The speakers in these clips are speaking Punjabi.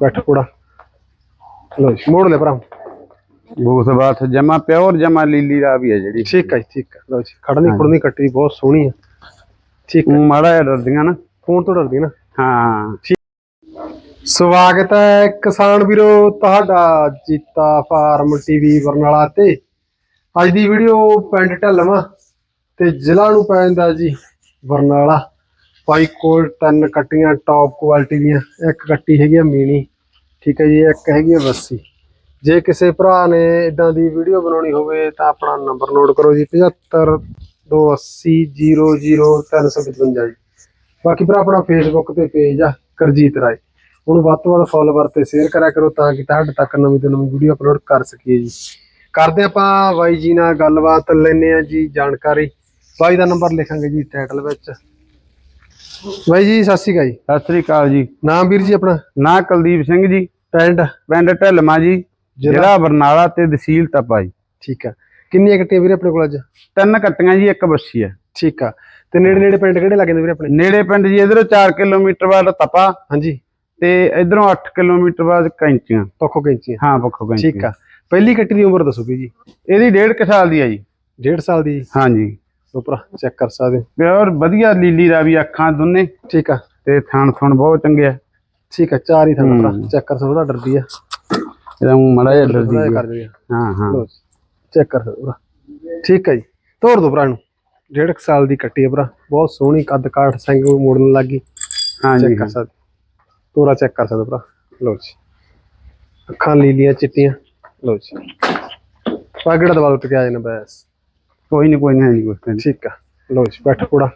ਬੈਠ ਕੋੜਾ। ਲੋ ਜੀ ਮੋੜ ਲੈ ਭਰਾ। ਬੂਸ ਬਾਤ ਜਮਾ ਪਿਓਰ ਜਮਾ ਲੀਲੀ ਦਾ ਵੀ ਹੈ ਜਿਹੜੀ। ਠੀਕ ਹੈ ਜੀ, ਠੀਕ ਹੈ। ਲੋ ਜੀ ਖੜਨੀ ਖੁੜਨੀ ਕੱਟੀ ਬਹੁਤ ਸੋਹਣੀ ਹੈ। ਠੀਕ ਹੈ। ਊਂ ਮਾੜਾ ਜਿਹਾ ਡਰਦੀਆਂ ਨਾ। ਫੋਨ ਤੋਂ ਡਰਦੀ ਨਾ। ਹਾਂ। ਸਵਾਗਤ ਹੈ ਕਿਸਾਨ ਵੀਰੋ ਤੁਹਾਡਾ ਜੀਤਾ ਫਾਰਮ ਟੀਵੀ ਬਰਨਾਲਾ ਤੇ। ਅੱਜ ਦੀ ਵੀਡੀਓ ਪਿੰਡ ਢਲਵਾ ਤੇ ਜ਼ਿਲ੍ਹਾ ਨੂੰ ਪੈ ਜਾਂਦਾ ਜੀ ਬਰਨਾਲਾ। ਪਾਈ ਕੋਲ ਤਿੰਨ ਕੱਟੀਆਂ ਟੌਪ ਕੁਆਲਿਟੀ ਦੀਆਂ, ਇੱਕ ਕੱਟੀ ਹੈਗੀ ਆ ਮੀਣੀ, ਠੀਕ ਹੈ ਜੀ, ਇੱਕ ਹੈਗੀ ਆ ਵੱਸੀ ਜੇ ਕਿਸੇ ਭਰਾ ਨੇ ਇਦਾਂ ਦੀ ਵੀਡੀਓ ਬਣਾਉਣੀ ਹੋਵੇ ਤਾਂ ਆਪਣਾ ਨੰਬਰ ਨੋਟ ਕਰੋ ਜੀ 75 280 00355 ਜੀ। ਬਾਕੀ ਭਰਾ, ਆਪਣਾ ਫੇਸਬੁੱਕ ਤੇ ਪੇਜ ਆ, ਕਰਜੀਤ ਰਾਏ। ਉਹਨੂੰ ਵੱਧ ਤੋਂ ਵੱਧ ਫੋਲੋਵਰ ਤੇ ਸ਼ੇਅਰ ਕਰਿਆ ਕਰੋ ਤਾਂ ਕਿ ਤੁਹਾਡੇ ਤੱਕ ਨਵੀਂ ਤੋਂ ਨਵੀਂ ਵੀਡੀਓ ਅਪਲੋਡ ਕਰ ਸਕੀਏ ਜੀ। ਕਰਦੇ ਆਪਾਂ ਬਾਈ ਜੀ ਨਾਲ ਗੱਲਬਾਤ ਲੈਨੇ ਆ ਜੀ ਜਾਣਕਾਰੀ। ਬਾਈ ਦਾ ਨੰਬਰ ਲਿਖਾਂਗੇ ਜੀ ਟਾਈਟਲ ਵਿੱਚ। ਬਾਈ ਜੀ ਸਤਿ ਸ਼੍ਰੀ ਅਕਾਲ ਜੀ। ਸਤਿ ਸ੍ਰੀ ਅਕਾਲ ਜੀ। ਨਾਮ ਵੀਰ ਜੀ ਆਪਣਾ? ਨਾ ਕੁਲਦੀਪ ਸਿੰਘ ਜੀ। ਪਿੰਡ? ਪਿੰਡ ਢਲਮਾ ਜੀ। ਜ਼ਿਲ੍ਹਾ? ਬਰਨਾਲਾ ਤੇ ਤਹਿਸੀਲ ਤਪਾ ਜੀ। ਠੀਕ ਆ। ਕਿੰਨੀਆਂ ਕੱਟੀਆਂ ਵੀਰੇ ਆਪਣੇ ਕੋਲ ਅੱਜ? ਤਿੰਨ ਕੱਟੀਆਂ ਜੀ ਇੱਕ ਬੱਸੀ ਹੈ ਠੀਕ ਆ। ਤੇ ਨੇੜੇ ਨੇੜੇ ਪਿੰਡ ਕਿਹੜੇ ਲੱਗਦੇ ਵੀਰੇ ਆਪਣੇ? ਨੇੜੇ ਪਿੰਡ ਜੀ ਇਧਰੋਂ 4 ਕਿਲੋਮੀਟਰ ਬਾਅਦ ਤਪਾ। ਹਾਂਜੀ। ਤੇ ਇਧਰੋਂ 8 ਕਿਲੋਮੀਟਰ ਬਾਅਦ ਕੈਂਚੀਆਂ। ਪੱਖੋ ਕੈਂਚੀਆਂ। ਹਾਂ ਪੱਖੋ ਕੈਂਚੀਆਂ। ਠੀਕ ਆ। ਪਹਿਲੀ ਕੱਟੀ ਦੀ ਉਮਰ ਦੱਸੋ ਵੀ ਜੀ। ਇਹਦੀ ਡੇਢ ਕੁ ਸਾਲ ਦੀ ਹੈ ਜੀ। 1.5 ਸਾਲ ਦੀ? ਹਾਂਜੀ। ਉਪਰ ਚੈੱਕ ਕਰ ਸਕਦੇ ਹੋ। ਪਿਓਰ ਵਧੀਆ ਲੀਲੀ ਦਾ ਵੀ ਅੱਖਾਂ ਦੋਨੇ। ਠੀਕ ਆ। ਤੇ ਥਣ ਥਣ ਬਹੁਤ ਚੰਗੇ ਆ। ਠੀਕ ਆ ਚਾਰ ਹੀ ਥਾਂ ਭਰਾ। ਹੂੰ। ਚੈੱਕ ਕਰ ਸਕਦਾ ਡਰਦੀ ਆ। ਇਹਦਾ ਮਾੜਾ ਜਿਹਾ ਡਰਦੀ ਜੀ ਦੇ ਹਾਂ ਹਾਂ। ਚੈੱਕ ਕਰ ਸਕਦਾ ਠੀਕ ਆ ਜੀ। ਤੋਰ ਦੋ ਭਰਾ ਨੂੰ ਡੇਢ ਸਾਲ ਦੀ ਕੱਟੀ ਆ ਭਰਾ। ਬਹੁਤ ਸੋਹਣੀ ਕੱਦ ਕਾਠ ਸਿੰਘ ਮੋੜਨ ਲੱਗੀ ਹਾਂਜੀ ਚੈੱਕ ਕਰ ਸਕਦੇ ਤੋਰਾ ਚੈੱਕ ਕਰ ਸਕਦੇ ਭਰਾ। ਲੋ ਜੀ। ਅੱਖਾਂ ਲੀਲੀਆਂ ਚਿੱਟੀਆਂ। ਲੋ ਜੀ। ਪਾਗੜਾ ਦਵਾ ਉੱਤੇ ਆ ਜਾਣਾ ਬਸ। ਕੋਈ ਨਹੀਂ ਕੋਈ ਨਹੀਂ ਜੀ ਕੁਛ ਠੀਕ ਆ। ਲੋ ਜੀ ਬੈਠ ਕੋੜਾ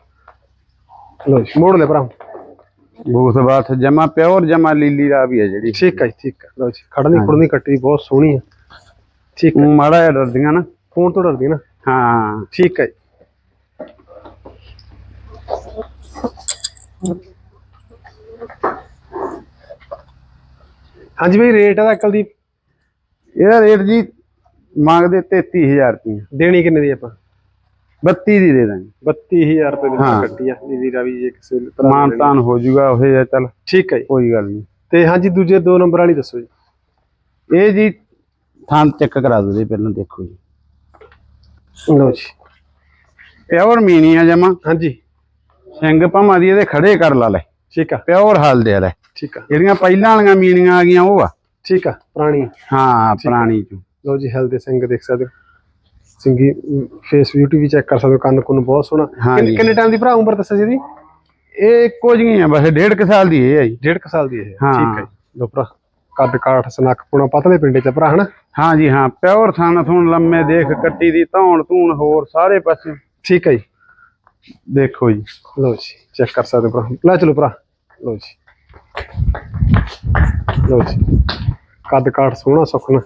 ਲੋ ਜੀ ਮੋੜ ਲੈ ਭਰਾ ਬੂਸ ਬਾਤ ਜਮਾ ਪਿਓਰ ਜਮਾ ਲੀਲੀ ਦਾ ਵੀ ਹੈ ਜਿਹੜੀ। ਠੀਕ ਜੀ ਠੀਕ ਆ। ਲੋ ਜੀ ਖੜਨੀ ਖੁੜਨੀ ਕੱਟੀ ਬਹੁਤ ਸੋਹਣੀ ਆ। ਠੀਕ ਊਂ ਮਾੜਾ ਜਿਹਾ ਡਰਦੀਆਂ ਨਾ। ਫੋਨ ਤੋਂ ਡਰਦੀ ਨਾ। ਹਾਂ। ਠੀਕ ਹੈ ਜੀ। ਹਾਂਜੀ ਬਈ ਰੇਟ ਇਹਦਾ ਕੁਲਦੀਪ ਇਹਦਾ ਰੇਟ ਜੀ ਮੰਗਦੇ 33000 ਰੁਪਏ ਦੇਣੀ ਕਿੰਨੇ ਦੀ ਆਪਾਂ? 32 ਦੀ ਦੇ ਦਾਂਗੇ। 32000 ਰੁਪਏ ਦੀ ਹਾਂ। ਕੱਟੀ ਆ ਨੀਲੀ ਰਾਵੀ ਜੇ ਕਿਸੇ ਭਰਾ ਨੇ ਲੈਣੀ। ਮਾਨਤਾਨ ਹੋ ਜਾਊਗਾ ਉਹ ਜਿਹਾ ਚੱਲ। ਠੀਕ ਹੈ ਜੀ। ਕੋਈ ਗੱਲ ਨਹੀਂ। ਤੇ ਹਾਂਜੀ ਦੂਜੇ ਦੋ ਨੰਬਰ ਵਾਲੀ ਦੱਸੋ ਜੀ। ਇਹ ਜੀ ਥਾਂ ਚੈੱਕ ਕਰਾ ਦੋ ਜੀ ਪਹਿਲਾਂ ਦੇਖੋ ਜੀ। ਲਓ ਜੀ। ਪਿਓਰ ਮੀਨੀ ਆ ਜਮਾ। ਹਾਂਜੀ। ਸਿੰਘ ਭਾਵਾਂ ਦੀ ਇਹਦੇ ਖੜੇ ਕਰ ਲਾ ਲੈ। ਠੀਕ ਆ। ਪਿਓਰ ਹਲਦੇ ਵਾਲੇ ਠੀਕ ਆ। ਜਿਹੜੀਆਂ ਪਹਿਲਾਂ ਵਾਲੀਆਂ ਮੀਨੀਆਂ ਆ ਗਈਆਂ ਉਹ ਆ। ਠੀਕ ਆ ਪੁਰਾਣੀ ਹਾਂ ਪੁਰਾਣੀ ਚ। ਲਓ ਜੀ ਹੈਲ ਦੇ ਸਿੰਘ ਦੇਖ ਸਕਦੇ ਹੋ। ਸਿੰਗੀ ਫੇਸ ਬਿਊਟੀ ਵੀ ਚੈੱਕ ਕਰ ਸਕਦੇ ਹੋ ਕੰਨ ਕੁੰਨ ਬਹੁਤ ਸੋਹਣਾ। ਹਾਂਜੀ। ਕਿੰਨੇ- ਟਾਈਮ ਦੀ ਭਰਾ ਉਮਰ ਦੱਸਿਆ ਇਹਦੀ? ਇਹ ਇੱਕੋ ਜਿਹੀਆਂ ਬਸ ਡੇਢ ਕੁ ਸਾਲ ਦੀ ਇਹ ਹੈ ਜੀ। ਡੇਢ ਕੁ ਸਾਲ ਦੀ ਇਹ ਹਾਂ। ਠੀਕ ਹੈ ਜੀ। ਲੋ ਭਰਾ ਕੱਦ ਕਾਠ ਸਨੱਖ ਪੁਣਾ ਪਤਲੇ ਪਿੰਡੇ ਚ ਭਰਾ ਹਨਾ? ਹਾਂ ਜੀ ਹਾਂ ਪਿਓਰ ਥਾਂ ਥੂਣ ਲੰਮੇ ਦੇਖ ਕੱਟੀ ਦੀ ਧੌਣ ਧੂਣ ਹੋਰ ਸਾਰੇ ਪਾਸੇ। ਠੀਕ ਹੈ ਜੀ। ਦੇਖੋ ਜੀ। ਲੋ ਜੀ ਚੈੱਕ ਕਰ ਸਕਦੇ ਹੋ ਭਰਾ। ਲੈ ਚਲੋ ਭਰਾ ਲੋ ਜੀ। ਲੋ ਜੀ। ਕੱਦ ਕਾਠ ਸੋਹਣਾ ਸੁਖਣਾ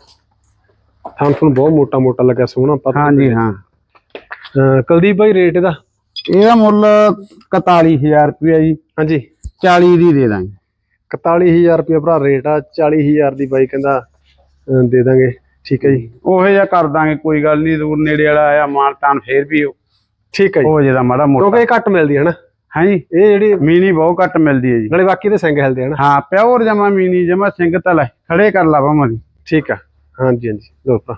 ਥਾਂ ਤੁਹਾਨੂੰ ਬਹੁਤ ਮੋਟਾ ਮੋਟਾ ਲੱਗਾ ਸੋਹਣਾ ਪਤਲਾ ਹਾਂ ਜੀ ਹਾਂ। ਅਹ ਕੁਲਦੀਪ ਭਾਈ ਰੇਟ ਇਹਦਾ? ਇਹਦਾ ਮੁੱਲ 41000 ਰੁਪਏ ਜੀ। ਹਾਂਜੀ। 40 ਦੀ ਦੇ ਦਾਂਗੇ। 41000 ਰੁਪਏ ਭਰਾ ਰੇਟ ਆ 40000 ਦੀ ਬਾਈ ਕਹਿੰਦਾ ਅਹ ਦੇ ਦਾਂਗੇ। ਠੀਕ ਹੈ ਜੀ। ਉਹੇ ਜਿਹਾ ਕਰ ਦਾਂਗੇ ਕੋਈ ਗੱਲ ਨਹੀਂ ਦੂਰ ਨੇੜੇ ਵਾਲਾ ਆਇਆ ਮਾਨਤਾਨ ਫੇਰ ਵੀ ਠੀਕ ਹੈ ਜੀ। ਉਹ ਜਿਹਦਾ ਮਾੜਾ ਮੋਟਾ। ਕਿਉਂਕਿ ਇਹ ਘੱਟ ਮਿਲਦੀ ਹੈ ਨਾ। ਹਾਂ ਜੀ। ਇਹ ਜਿਹੜੀ ਮੀਨੀ ਬਹੁਤ ਘੱਟ ਮਿਲਦੀ ਹੈ ਜੀ। ਨਾਲੇ ਬਾਕੀ ਦੇ ਸਿੰਘ ਹਿਲਦੇ ਹਨ ਹਾਂ ਪਿਓਰ ਜਮਾ ਮੀਨੀ ਜਮਾ ਸਿੰਘ ਤਲ ਖੜੇ ਕਰ ਲਾ ਭਾਵਾਂ ਠੀਕ ਆ। ਹਾਂਜੀ ਹਾਂਜੀ ਲੋ ਭਰਾ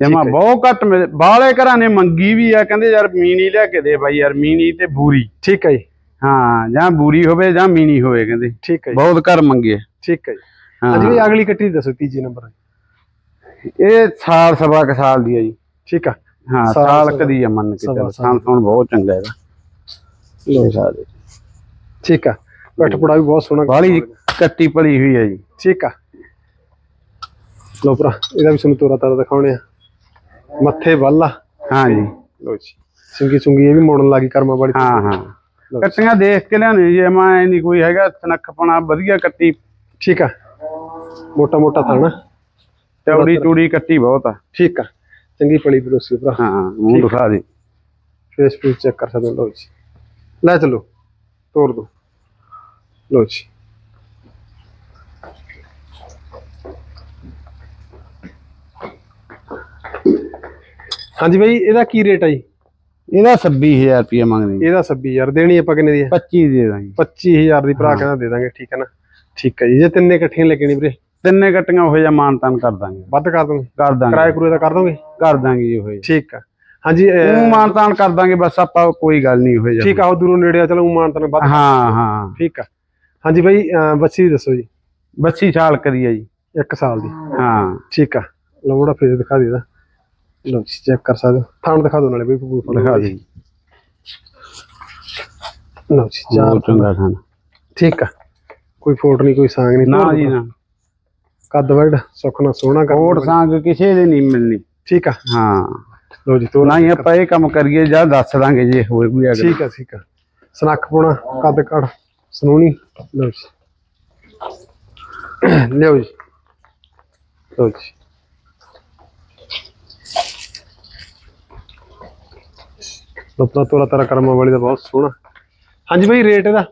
ਜਮਾ ਬਹੁਤ ਘੱਟ ਮਿਲ ਬਾਹਲੇ ਘਰਾਂ ਨੇ ਮੰਗੀ ਵੀ ਆ ਕਹਿੰਦੇ ਯਾਰ ਮੀਨੀ ਲਿਆ ਕੇ ਦੇ ਬਾਈ ਯਾਰ ਮੀਨੀ ਤੇ ਬੂਰੀ। ਠੀਕ ਹੈ ਜੀ। ਹਾਂ ਜਾਂ ਬੂਰੀ ਹੋਵੇ ਜਾਂ ਮੀਨੀ ਹੋਵੇ ਕਹਿੰਦੇ। ਠੀਕ ਹੈ ਬਹੁਤ ਘਰ ਮੰਗੇ ਠੀਕ ਹੈ ਜੀ। ਅਗਲੀ ਕੱਟੀ ਦੱਸੋ ਤੀਜੀ ਨੰਬਰ ਇਹ ਸਾਲ ਸਵਾ ਕੁ ਸਾਲ ਦੀ ਹੈ ਜੀ। ਠੀਕ ਆ। ਹਾਂ ਸਾਲ ਸਾਲ ਕਦੀ ਆ ਮੰਨ ਕੇ ਚੱਲ। ਸਾਲ। ਸਾਲ ਸੁਣ ਬਹੁਤ ਚੰਗਾ ਇਹਦਾ ਲੋ ਠੀਕ ਆ। ਪੱਠ ਪੁੜਾ ਵੀ ਬਹੁਤ ਸੋਹਣਾ ਵਾਲੀ ਕੱਟੀ। ਭਲੀ ਹੋਈ ਹੈ ਜੀ। ਠੀਕ ਆ। ਲੋ ਭਰਾ ਇਹਦਾ ਵੀ ਤੁਹਾਨੂੰ ਤੋਰਾ ਤਾਰਾ ਦਿਖਾਉਣੇ ਆ। ਮੱਥੇ ਵੱਲਾ ਹਾਂ ਜੀ ਲੋ ਜੀ ਸਿੰਗੀ ਸੁੰਗੀ ਇਹ ਵੀ ਮੋੜਨ ਲੱਗੀ ਕਰਮਾ ਬੜੀ ਹਾਂ ਹਾਂ। ਕੱਟੀਆਂ ਦੇਖ ਕੇ ਲਿਆਉਣੀ ਜੀ ਮੈਂ ਨਹੀਂ ਕੋਈ ਹੈਗਾ ਸਨੱਖਪਣਾ ਵਧੀਆ ਕੱਟੀ। ਠੀਕ ਆ। ਮੋਟਾ ਮੋਟਾ ਥਾਣਾ ਚੌੜੀ ਚੂੜੀ ਕੱਟੀ ਬਹੁਤ ਆ। ਠੀਕ ਆ। ਚੰਗੀ ਪਲੀ ਬਰੋਸੀ ਭਰਾ। ਹਾਂ ਮੂੰਹ ਦਿਖਾ ਦੇ। ਫੇਸ ਫੇਸ ਚੈੱਕ ਕਰ ਸਕਦੇ ਲੋ ਜੀ। ਲੈ ਚਲੋ ਤੋੜ ਦੋ। ਲੋ ਜੀ। ਹਾਂਜੀ ਭਾਈ ਇਹਦਾ ਕੀ ਰੇਟ ਹੈ ਜੀ? ਇਹਦਾ 26000 ਰੁਪਏ ਮੰਗਦੇ ਇਹਦਾ 26000 ਦੇਣੀ ਆਪਾਂ ਕਿੰਨੇ ਦੀ ਹੈ 25 ਦੇ ਦਾਂਗੇ। 25000 ਦੀ ਭਰਾ ਕਹਿੰਦਾ ਦੇ ਦਾਂਗੇ ਠੀਕ ਹੈ ਨਾ? ਠੀਕ ਹੈ ਜੀ ਜੇ ਤਿੰਨੇ ਇਕੱਠੀਆਂ ਲੈ ਕੇ ਨਹੀਂ ਵੀਰੇ? ਤਿੰਨੇ ਕੱਟੀਆਂ ਉਹੋ ਜਿਹਾ ਮਾਨਤਾਨ ਕਰ ਦਾਂਗੇ। ਵੱਧ ਕਰ ਦੋਗੇ? ਕਰ ਦਾਂਗੇ। ਕਿਰਾਏ ਕਰੂਏ ਦਾ ਕਰ ਦੋਗੇ? ਕਰ ਦਾਂਗੇ ਜੀ ਉਹੋ ਠੀਕ ਆ। ਹਾਂਜੀ ਉਹ ਮਾਨਤਾਨ ਕਰ ਦਾਂਗੇ ਬਸ ਆਪਾਂ ਕੋਈ ਗੱਲ ਨਹੀਂ ਉਹੋ ਜਿਹਾ। ਠੀਕ ਆ ਉਹ ਦੂਰੋਂ ਨੇੜੇ ਆ ਚਲੋ ਊਂ ਮਾਨ ਤਨ ਵੱਧ ਹਾਂ ਹਾਂ। ਠੀਕ ਆ। ਹਾਂਜੀ ਬਾਈ ਬੱਚੀ ਦੀ ਦੱਸੋ ਜੀ। ਬੱਚੀ ਛਾਲ ਕਰੀਏ ਜੀ। 1 ਸਾਲ ਦੀ। ਹਾਂ। ਠੀਕ ਆ। ਲਓ ਬੜਾ ਫੇਸ ਦਿਖਾ ਦੇਦਾ ਲਓ ਜੀ ਚੈੱਕ ਕਰ ਸਕਦੇ ਹੋ। ਥਾਣ ਦਿਖਾ ਦਿਓ ਨਾਲੇ ਬਈ ਪ੍ਰੂਫ ਦਿਖਾ ਦੇ ਲਓ ਜੀ ਚਾਰ ਬਹੁਤ ਚੰਗਾ ਖਾਣਾ। ਠੀਕ ਆ। ਕੋਈ ਫੋਟ ਨਹੀਂ ਕੋਈ ਸਾਂਗ ਨਹੀਂ। ਨਾ ਜੀ ਨਾ। ਕੱਦ ਵੜ ਸੁਖਣਾ ਸੋਹਣਾ ਕਰ ਕੋਟ ਸੰਗ ਕਿਸੇ ਦੇ ਨਹੀਂ ਮਿਲਣੀ। ਠੀਕ ਆ। ਹਾਂ। ਲਓ ਜੀ ਤੋਰ ਨਾ ਹੀ ਆਪਾਂ ਇਹ ਕੰਮ ਕਰੀਏ ਜਾਂ ਦੱਸ ਦਾਂਗੇ ਜੇ ਹੋਏ ਕੋਈ ਅਗਰ ਠੀਕ ਆ ਠੀਕ ਆ। ਸਨੱਖ ਪਾਉਣਾ ਕੱਦ ਕੜ ਸਨੂਣੀ। ਲਓ ਜੀ। ਲਿਓ ਜੀ। ਲਓ ਜੀ। ਲੋਪਾ ਤੋਰਾ ਤਾਰਾ ਕਰਮਾਂ ਵਾਲੀ ਦਾ ਬਹੁਤ ਸੋਹਣਾ। ਹਾਂਜੀ ਬਈ ਰੇਟ ਇਹਦਾ?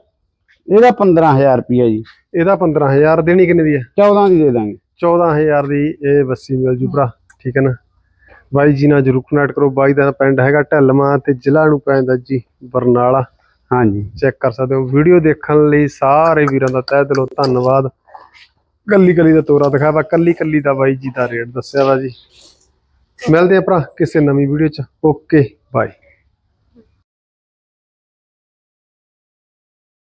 ਇਹਦਾ 15000 ਰੁਪਿਆ ਜੀ। ਇਹਦਾ 15000 ਦੇਣੀ ਕਿੰਨੇ ਦੀ ਹੈ? 14 ਦੀ ਦੇ ਦਾਂਗੇ। 14000 ਦੀ ਇਹ ਬੱਸੀ ਮਿਲ ਜੂ ਭਰਾ ਠੀਕ ਹੈ ਨਾ? ਬਾਈ ਜੀ ਨਾਲ ਜਰੂਰ ਕਨੈਕਟ ਕਰੋ। ਬਾਈ ਦਾ ਪਿੰਡ ਹੈਗਾ ਢੱਲਵਾਂ ਤੇ ਜ਼ਿਲ੍ਹਾ ਨੂੰ ਪੈਂਦਾ ਜੀ ਬਰਨਾਲਾ। ਹਾਂਜੀ। ਚੈੱਕ ਕਰ ਸਕਦੇ ਹੋ। ਵੀਡੀਓ ਦੇਖਣ ਲਈ ਸਾਰੇ ਵੀਰਾਂ ਦਾ ਤਹਿ ਦਿਲੋਂ ਧੰਨਵਾਦ। ਕੱਲੀ ਕੱਲੀ ਦਾ ਤੋਰਾ ਦਿਖਾਇਆ ਵਾ। ਕੱਲੀ ਕੱਲੀ ਦਾ ਬਾਈ ਜੀ ਦਾ ਰੇਟ ਦੱਸਿਆ ਵਾ ਜੀ। ਮਿਲਦੇ ਆ ਭਰਾ ਕਿਸੇ ਨਵੀਂ ਵੀਡੀਓ ਚ। Okay bye